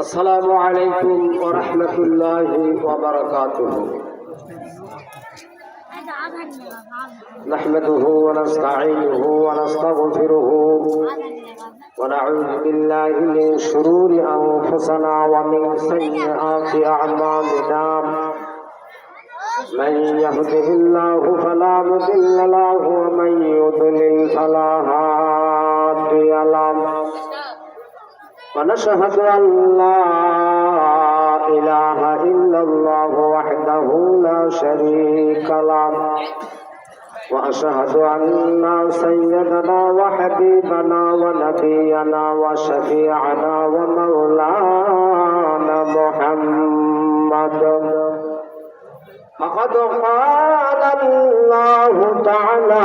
السلام عليكم ورحمة الله وبركاته. نحمده ونستعينه ونستغفره ونعوذ بالله من شرور أنفسنا ومن سيئات أعمالنا. من يهده الله فلا مضل له ومن يضلل فلا هادي له. ونشهد أن لا إله إلا الله وحده لا شريك له. وأشهد أن سيدنا وحبيبنا ونبينا وشفيعنا ومولانا محمد. فقد قال الله تعالى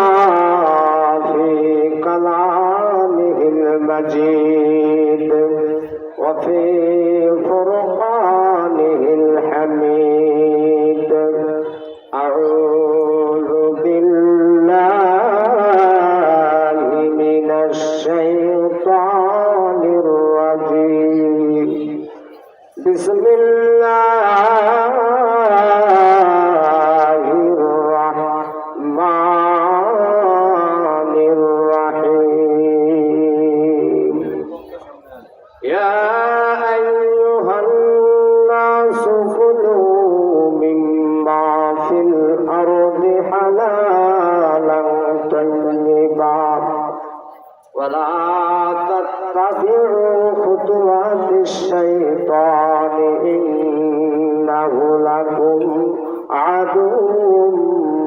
ولا تتبعوا خطوات الشيطان إنه لكم عدو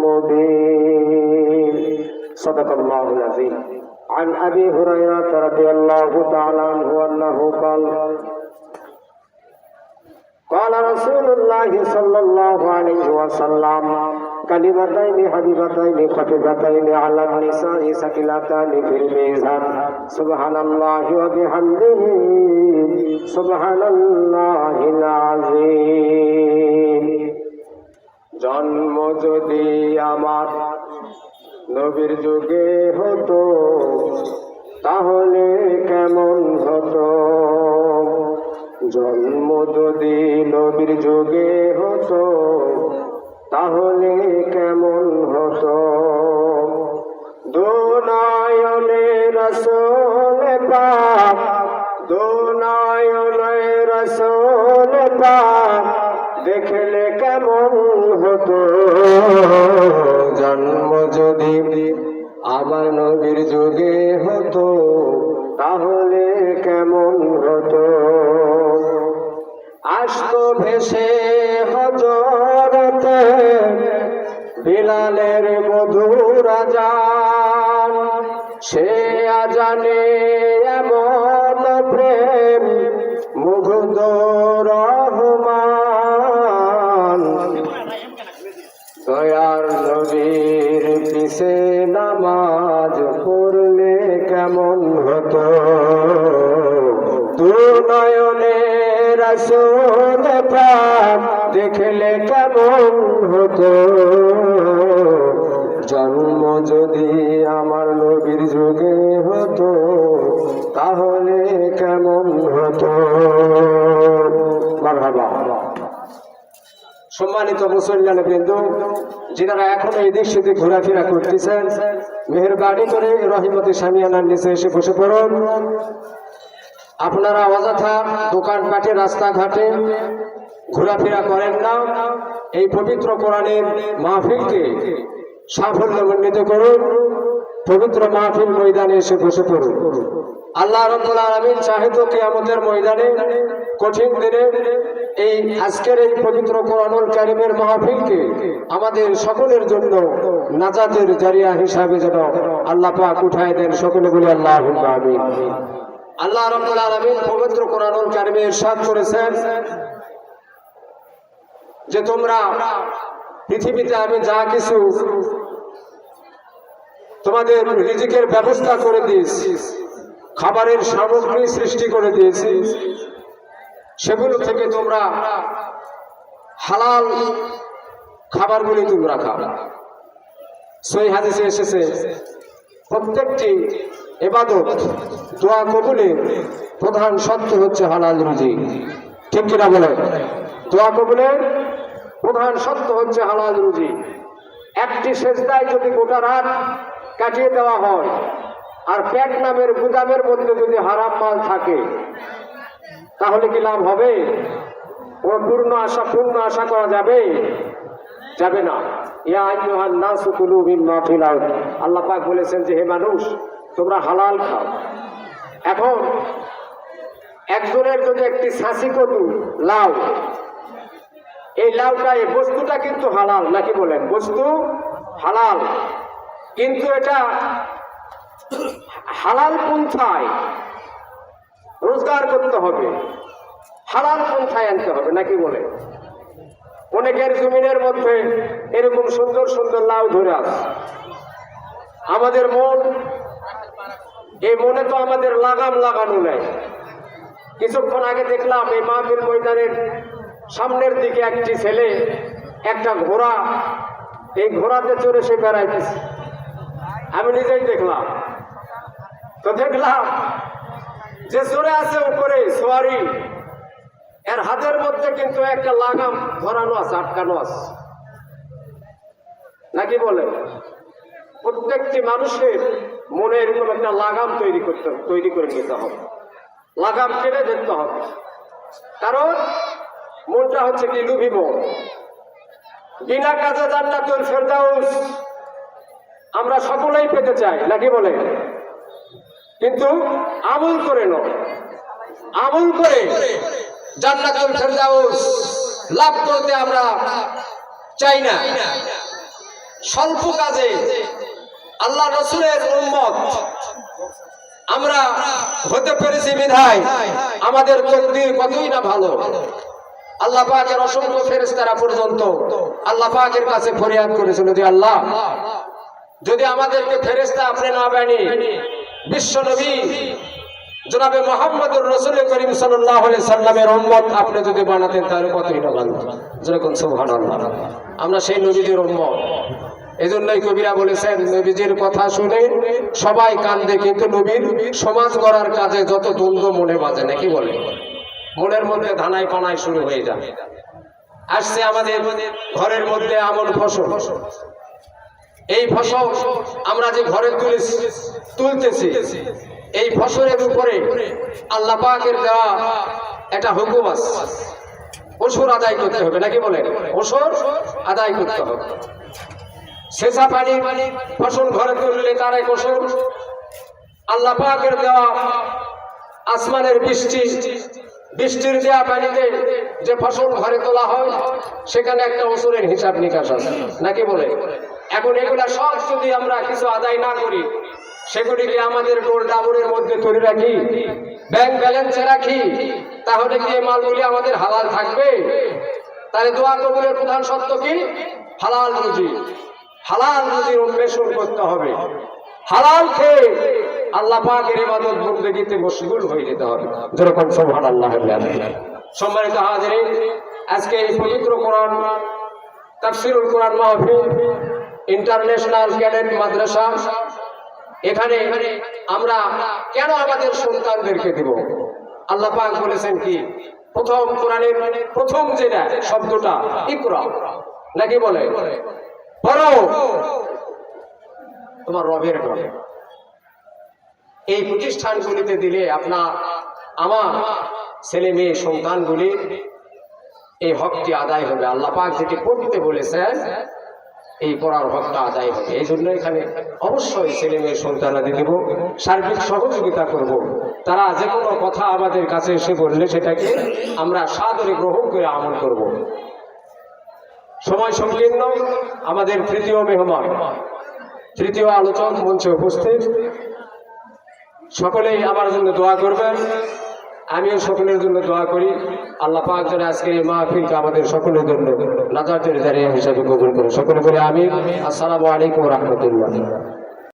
مبين صدق الله العظيم عن أبي هريرة رضي الله تعالى عنه أنه قال قال رسول الله صلى الله عليه وسلم কালিমাতাইনি, হাবিবাতাইনি ফাতিদাতাইনি আলান নিসাই সাকিলাতাইনি ফিল মিজান। সুবহানাল্লাহি ওয়া বিহামদিহি সুবহানাল্লাহিল আযীম জন্ম যদি আমার নবীর যুগে হতো, তাহলে কেমন হতো? জন্ম যদি নবীর যুগে হতো তাহলে কেমন হতো? দুনায়নে রসোল পাপ দুনায়নে রসোল পাপ দেখলে কেমন হতো? জন্ম যদি আমার নবীর যুগে হতো, তাহলে কেমন হতো? আসতো ভেসে হজরতে বিলালের মধুর আজান সে আজানে এমন প্রেম, মুগ্ধ রহমান। দয়ার নবীর পিছে নামাজ পড়লে কেমন হতো? তু নয়নে রসুল দেখলে কেমন হতো? জন্ম যদি আমার নবীর যুগে হতো, তাহলে কেমন হতো? সম্মানিত মুসলমান বৃন্দ, যিনারা এখন এই দিক সেদিক ঘোরাফেরা করতেছেন, মেহরবানি করে রহিমতি সামিয়ানার নিচে এসে বসে পড়ুন। আপনারা অযথা দোকানপাটে রাস্তাঘাটে ঘোরাফেরা করেন না। এই পবিত্র কোরআনের মাহফিলকে সাফল্যমণ্ডিত করুন, পবিত্র মাহফিল ময়দানে এসে বসে পড়ুন। আল্লাহ রব্বুল আলামিন চাহে তো কিয়ামতের ময়দানে কঠিন দিনে এই আজকের এই পবিত্র কোরআনুল কারিমের মাহফিলকে আমাদের সকলের জন্য নাজাতের জারিয়া হিসাবে যেন আল্লাহ পাক উঠায় দেন সকলে বলে আল্লাহ আমিন। আল্লাহ রব্বুল আলামিন পবিত্র কোরআনুল কারিমে ইরশাদ করেছেন যে তোমরা পৃথিবীতে আমি যা কিছু তোমাদের রিজিকের ব্যবস্থা করে দিয়েছি। খাবারের সামগ্রী সৃষ্টি করে দিয়েছি। সেগুলো থেকে তোমরা হালাল খাবারগুলি তোমরা খাও। সই হাদিসে এসেছে, প্রত্যেকটি এবাদত দোয়া কবুলের প্রধান শর্ত হচ্ছে হালাল রুজি ঠিক কিনা বলে দোয়া কবুলের প্রধান শর্ত হচ্ছে হালাল রুজি একটি সেজদায় যদি গোটা রাত কাটিয়ে দেওয়া হয়। আর পেট নামের গুদামের মধ্যে যদি হারাম মাল থাকে, তাহলে কি লাভ হবে? ও পূর্ণ আশা পূর্ণ আশা করা যাবে? যাবে না। ইয়া আইয়ুহান নাসু কুলু মিম্মা ফিল আল্লাহ পাক বলেছেন যে, হে মানুষ, তোমরা হালাল খাও। এখন একজনের যদি একটি ছাসি কদু লাউ, এই লাউটা, এই বস্তুটা কিন্তু হালাল, নাকি বলেন? বস্তু হালাল। কিন্তু এটা হালাল পন্থায় রোজগার করতে হবে। হালাল পন্থায় আনতে হবে, নাকি বলে? অনেকের জমিনের মধ্যে এরকম সুন্দর সুন্দর লাউ ধরে আছে। আমাদের মন, এই মনে তো আমাদের লাগাম লাগানো নেই। কিছুক্ষণ আগে দেখলাম এই মাহফিল ময়দানের সামনের দিকে একটি ছেলে, একটা ঘোড়া, এই ঘোড়াতে চড়ে সে বেড়াইতেছে। আমি নিজেই দেখলাম। তো দেখলাম যে চড়ে আছে উপরে সোয়ারি। এর হাতের মধ্যে কিন্তু একটা লাগাম ধরানো আছে, আটকানো আছে। নাকি বলে? প্রত্যেকটি মানুষের মনে এরকম একটা লাগাম তৈরি করতে তৈরি করে নিতে হবে। লাগাম কেটে দেখতে হবে। কারণ মনটা হচ্ছে কি লুভি মন। বিনা কাজে জান্নাতুল ফেরদাউস। আমরা সকলেই পেতে চাই, নাকি বলে? কিন্তু আমল করে নয় আমল করে লাভ করতে আমরা চাই না। স্বল্প কাজে আল্লাহ রসুলের উম্মত আমরা হতে পেরেছি বিধায় আমাদের তকদির কতই না ভালো। আল্লাহ পাকের অসংখ্য ফেরেশতারা পর্যন্ত আল্লাহ পাকের কাছে ফরিয়াদ করেছিল যে আল্লাহ যদি আমাদেরকে ফেরেশতা আপনি না বানিয়ে বিশ্ব নবী জনাবে মোহাম্মদুর রসুল করিম সাল্লাহ সাল্লামের উম্মত আপনি যদি বানাতেন, তাহলে কতই না ভালো। যেরকম সুবহানাল্লাহ, আমরা সেই নবীদের উম্মত। এজন্যই কবিরা বলেছেন, নবীজির কথা শুনে সবাই কান্দে, কিন্তু নবীর সমাজ গড়ার কাজে যত দ্বন্দ্ব মনে বাজে, নাকি বলে? মনের মধ্যে ধানাই পানাই শুরু হয়ে যায়। আসছে আমাদের ঘরের মধ্যে আমল ফসল। এই ফসল আমরা যে ঘরে তুলেছি তুলতেছি, এই ফসলের উপরে আল্লাহ পাকের দেওয়া একটা হুকুম আছে। ওসর আদায় করতে হবে, নাকি বলেন? ওসর আদায় করতে হবে। সেচা পানি ফসল ঘরে তুললে তার এক ওসর আল্লাহ পাকের দেওয়া আসমানের বৃষ্টি, বৃষ্টির দেওয়া পানিতে যে ফসল ঘরে তোলা হয়, সেখানে একটা ওষুধের হিসাব নিকাশ আছে। নাকি বলে এখন এগুলা সব যদি আমরা কিছু আদায় না করি, সেগুলিকে আমাদের ডোর ডাবরের মধ্যে তৈরি রাখি, ব্যাংক ব্যালেন্সে রাখি, তাহলে কি মালগুলি আমাদের হালাল থাকবে? তাহলে দোয়া কবুলের প্রধান সত্য কি? হালাল রুজি। হালাল রুজির অন্বেষণ করতে হবে? হালাল খেয়ে আল্লাহ পাকের ইবাদত বন্দেগীতে মশগুল হয়ে যেতে হবে। যেরকম সুবহানাল্লাহ সম্মানিত হাজিরিন, আজকে এই পবিত্র কোরআন, তাফসিরুল কোরআন মাহফিল ইন্টারন্যাশনাল ক্যাডেট মাদ্রাসা এখানে আমরা কেন আমাদের সন্তানদেরকে দেব? আল্লাহ পাক বলেছেন কি? প্রথম কোরআনের প্রথম যেটা শব্দটা, ইকরা, নাকি বলে? তোমার রবের নামে এই প্রতিষ্ঠানগুলিতে দিলে আপনার, আমার ছেলে মেয়ে সন্তানগুলি, এই হকটি আদায় হবে। আল্লাহ পাক যেটি পড়তে বলেছেন এই পড়ার হকটা আদায় হবে এই জন্য এখানে অবশ্যই ছেলে মেয়ে সন্তানাদি দেব সার্বিক সহযোগিতা করব। তারা যে কোনো কথা আমাদের কাছে এসে বললে সেটাকে আমরা সাদরে গ্রহণ করে আমল করব। সময় সংকীর্ণ, আমাদের তৃতীয় মেহমান, তৃতীয় আলোচক মঞ্চে উপস্থিত সকলেই আমার জন্য দোয়া করবেন আমিও সকলের জন্য দোয়া করি। আল্লাহ পাক যেন আজকের এই মাহফিলকে আমাদের সকলের জন্য নাজাতের জারিয়া হিসাবে কবুল করে। সকলে করে আমি আসসালামু আলাইকুম রহমতুল্লাহ।